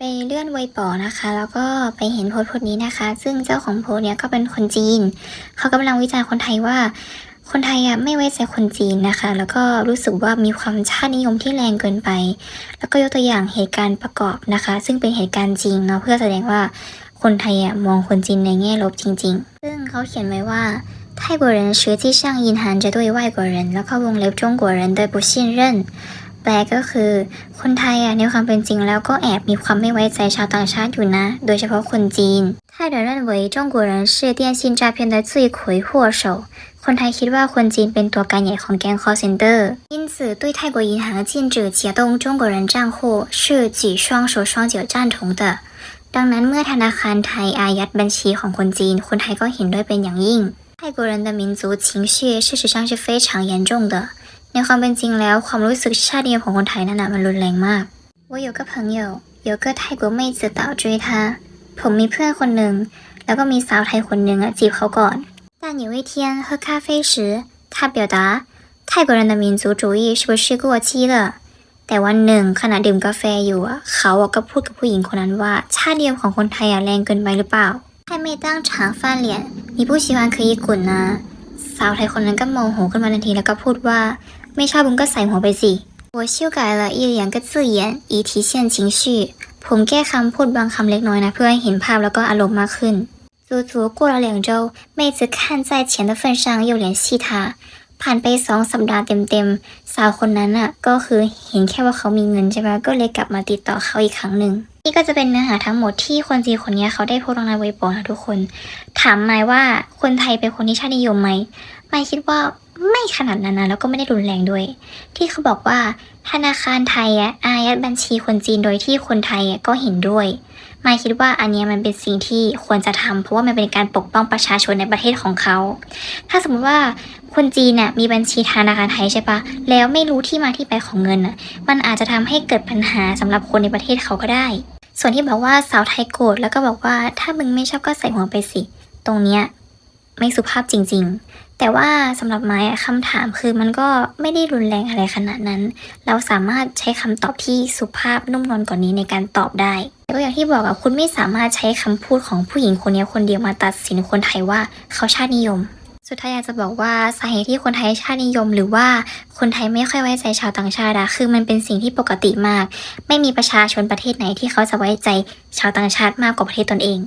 ไปเลื่อนไวป๋อนะคะ แล้วก็ไปเห็นโพสต์โพสต์นี้นะคะ ซึ่งเจ้าของโพสต์เนี้ยก็เป็นคนจีน เขากำลังวิจารณ์คนไทยว่า คนไทยอ่ะไม่ไว้ใจคนจีนนะคะ แล้วก็รู้สึกว่ามีความชาตินิยมที่แรงเกินไป แล้วก็ยกตัวอย่างเหตุการณ์ประกอบนะคะ ซึ่งเป็นเหตุการณ์จริงเนาะเพื่อแสดงว่าคนไทยอ่ะมองคนจีนในแง่ลบจริง ๆ ซึ่งเขาเขียนไว้ว่า泰国人实际上隐含着对外国人แล้วก็วงเล็บ中国人的不信任 แปลก็คือ คนไทยอ่ะในความเป็นจริงแล้วก็แอบมีความไม่ไว้ใจชาวต่างชาติอยู่นะ โดยเฉพาะคนจีน泰人认为中国人是电信诈骗的罪魁祸首คนไทยคิดว่าคนจีนเป็นตัวการใหญ่ของแก๊ง call center 因此对泰国银行禁止启动中国人账户是举双手双脚赞同的ดังนั้นเมื่อธนาคารไทยอายัดบัญชีของคนจีน คนไทยก็เห็นด้วยเป็นอย่างยิ่ง泰国人的民族情绪事实上是非常严重的 ในความเป็นจริงแล้วความรู้สึกชาตินิยมของคนไทยนั่นนะมันรุนแรงมาก我有个朋友有个泰国妹子倒追他ผมมีเพื่อนคนหนึ่งแล้วก็มีสาวไทยคนหนึ่งอะจีบเขาก่อน但有一天喝咖啡时他表达泰国人的民族主义是不是过期了แต่วันหนึ่งขณะดื่มกาแฟอยู่อะเขาอะก็พูดกับผู้หญิงคนนั้นว่า ชาตินิยมของคนไทยอะแรงเกินไปหรือเปล่า太妹当场翻脸你不喜欢可以滚啊สาวไทยคนนั้นก็โมโหขึ้นมาทันทีแล้วก็พูดว่า ไม่ชอบมึงก็ใส่หัวไปสิ我修改了一两个字眼以体现情绪ผมแก้คำพูดบางคำเล็กน้อยนะ เพื่อให้เห็นภาพแล้วก็อารมณ์มากขึ้น足足过了两周妹子看在钱的份上又联系他ผ่านไปสองสัปดาห์เต็มๆ สาวคนนั้นอ่ะ ก็คือเห็นแค่ว่าเขามีเงินใช่ไหมก็เลยกลับมาติดต่อเขาอีกครั้งหนึ่ง นี่ก็จะเป็นเนื้อหาทั้งหมดที่คนจีนคนนี้เขาได้โพสต์ลงในเว็บอนะทุกคน ถามมายว่าคนไทยเป็นคนที่ชาตินิยมไหมมายคิดว่า ไม่ขนาดนั้นนะแล้วก็ไม่ได้รุนแรงด้วย ที่เขาบอกว่าธนาคารไทยอะอายัดบัญชีคนจีนโดยที่คนไทยก็เห็นด้วยมาคิดว่าอันนี้มันเป็นสิ่งที่ควรจะทำเพราะว่ามันเป็นการปกป้องประชาชนในประเทศของเขา ถ้าสมมติว่าคนจีนน่ะมีบัญชีธนาคารไทยใช่ปะแล้วไม่รู้ที่มาที่ไปของเงินน่ะมันอาจจะทำให้เกิดปัญหาสำหรับคนในประเทศเขาก็ได้ ส่วนที่บอกว่าสาวไทยโกรธแล้วก็บอกว่าถ้ามึงไม่ชอบก็ใส่หัวไปสิ ตรงเนี้ย ไม่สุภาพจริง ๆ แต่ว่าสำหรับไม้คำถามคือมันก็ไม่ได้รุนแรงอะไรขนาดนั้น เราสามารถใช้คำตอบที่สุภาพนุ่มนวลกว่านี้ในการตอบได้แต่ก็อย่างที่บอกอะคุณไม่สามารถใช้คำพูดของผู้หญิงคนนี้คนเดียวมาตัดสินคนไทยว่าเขาชาตินิยม สุดท้ายอยากจะบอกว่าสาเหตุที่คนไทยชาตินิยม หรือว่าคนไทยไม่ค่อยไว้ใจชาวต่างชาติอะคือมันเป็นสิ่งที่ปกติมาก ไม่มีประชาชนประเทศไหนที่เขาจะไว้ใจชาวต่างชาติมากกว่าประเทศตนเอง